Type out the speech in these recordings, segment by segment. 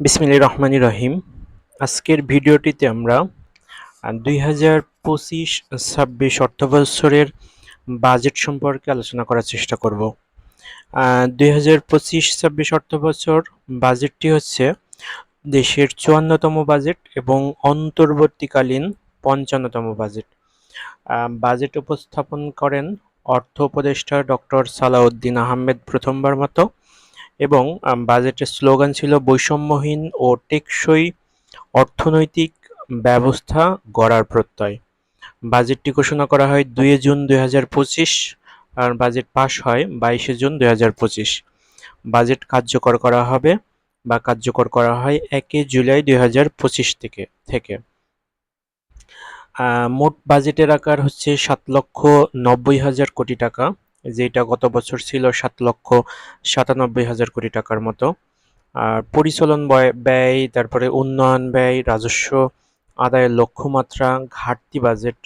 বিসমিল্লাহির রহমানির রহিম। আজকের ভিডিওটিতে আমরা দুই হাজার পঁচিশ ছাব্বিশ অর্থবছরের বাজেট সম্পর্কে আলোচনা করার চেষ্টা করব। দুই হাজার পঁচিশ ছাব্বিশ অর্থবছর বাজেটটি হচ্ছে দেশের চুয়ান্নতম বাজেট এবং অন্তর্বর্তীকালীন পঞ্চান্নতম বাজেট। বাজেট উপস্থাপন করেন অর্থ উপদেষ্টা ডক্টর সালাউদ্দিন আহমেদ প্রথমবার মতো। এবং বাজেটের স্লোগান ছিল বৈষম্যহীন ও টেকসই অর্থনৈতিক ব্যবস্থা গড়ার প্রত্যয়। বাজেটটি ঘোষণা করা হয় দুই জুন দুই হাজার পঁচিশ, আর বাজেট পাশ হয় বাইশে জুন দুই হাজার পঁচিশ। বাজেট কার্যকর করা হবে বা কার্যকর করা হয় একে জুলাই দুই হাজার পঁচিশ থেকে থেকে। মোট বাজেটের আকার হচ্ছে সাত লক্ষ নব্বই হাজার কোটি টাকা। যেটা গত বছর ছিল সাত লক্ষ সাতানব্বই হাজার কোটি টাকার মতো। আর পরিচালন ব্যয় তারপরে উন্নয়ন ব্যয়, রাজস্ব, আদায়ের লক্ষ্যমাত্রা, ঘাটতি বাজেট।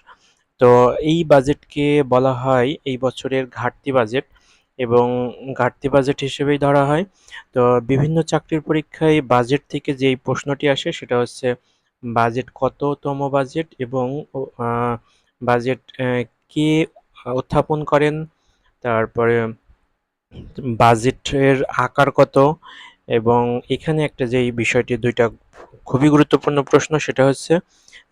তো এই বাজেটকে বলা হয় এই বছরের ঘাটতি বাজেট এবং ঘাটতি বাজেট হিসেবেই ধরা হয়। তো বিভিন্ন চাকরির পরীক্ষায় বাজেট থেকে যেই প্রশ্নটি আসে সেটা হচ্ছে, বাজেট কততম বাজেট এবং বাজেট কে উত্থাপন করেন? তারপরে বাজেটের আকার কত? এবং এখানে একটা যেই বিষয়টি, দুইটা খুবই গুরুত্বপূর্ণ প্রশ্ন, সেটা হচ্ছে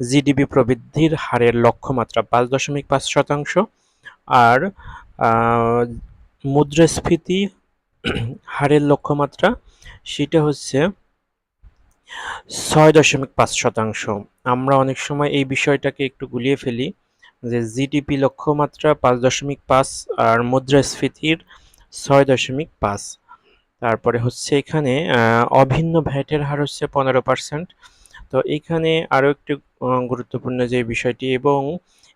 জিডিপি প্রবৃদ্ধির হারের লক্ষ্যমাত্রা পাঁচ দশমিক পাঁচ শতাংশ আর মুদ্রাস্ফীতি হারের লক্ষ্যমাত্রা, সেটা হচ্ছে ছয় দশমিক পাঁচ শতাংশ। আমরা অনেক সময় এই বিষয়টাকে একটু গুলিয়ে ফেলি। যে জিডিপি লক্ষ্যমাত্রা পাঁচ দশমিক পাঁচ আর মুদ্রাস্ফীতির ছয় দশমিক পাঁচ। তারপরে হচ্ছে এখানে অভিন্ন ভ্যাটের হার হচ্ছে পনেরো পার্সেন্ট। তো এখানে আরও একটি গুরুত্বপূর্ণ যে বিষয়টি, এবং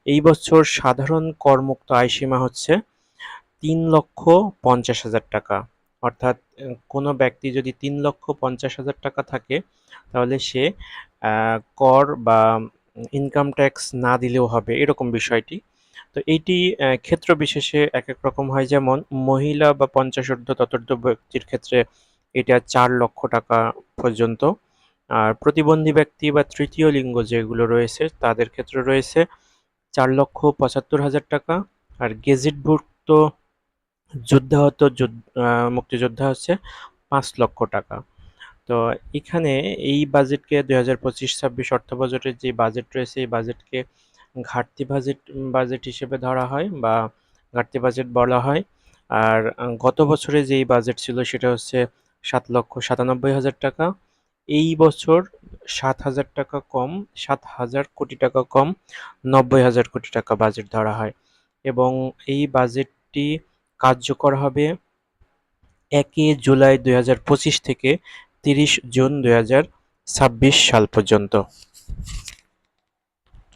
এই বছর সাধারণ করমুক্ত আয়সীমা হচ্ছে তিন লক্ষ পঞ্চাশ হাজার টাকা। অর্থাৎ কোনো ব্যক্তি যদি তিন লক্ষ পঞ্চাশ হাজার টাকা থাকে, তাহলে সে কর বা ইনকাম ট্যাক্স না দিলেও হবে, এরকম বিষয়টি। তো এইটি ক্ষেত্র বিশেষে এক এক রকম হয়। যেমন মহিলা বা পঞ্চাশোর্ধ ততোর্ধ ব্যক্তির ক্ষেত্রে এটা চার লক্ষ টাকা পর্যন্ত। আর প্রতিবন্ধী ব্যক্তি বা তৃতীয় লিঙ্গ যেগুলো রয়েছে, তাদের ক্ষেত্রে রয়েছে চার লক্ষ পঁচাত্তর হাজার টাকা। আর গেজেটভুক্ত যুদ্ধাহত মুক্তিযোদ্ধা হচ্ছে পাঁচ লক্ষ টাকা। তো এখানে এই বাজেটকে দুই হাজার পঁচিশ, ছাব্বিশ অর্থ বাজেটের যে বাজেট রয়েছে, এই বাজেটকে ঘাটতি বাজেট বাজেট হিসেবে ধরা হয় বা ঘাটতি বাজেট বলা হয়। আর গত বছরে যেই বাজেট ছিল সেটা হচ্ছে সাত লক্ষ সাতানব্বই হাজার টাকা। এই বছর সাত হাজার টাকা কম, সাত হাজার কোটি টাকা কম, নব্বই হাজার কোটি টাকা বাজেট ধরা হয়। এবং এই বাজেটটি কার্যকর হবে একই জুলাই দুই হাজার পঁচিশ থেকে তিরিশ জুন দুই হাজার ছাব্বিশ সাল পর্যন্ত।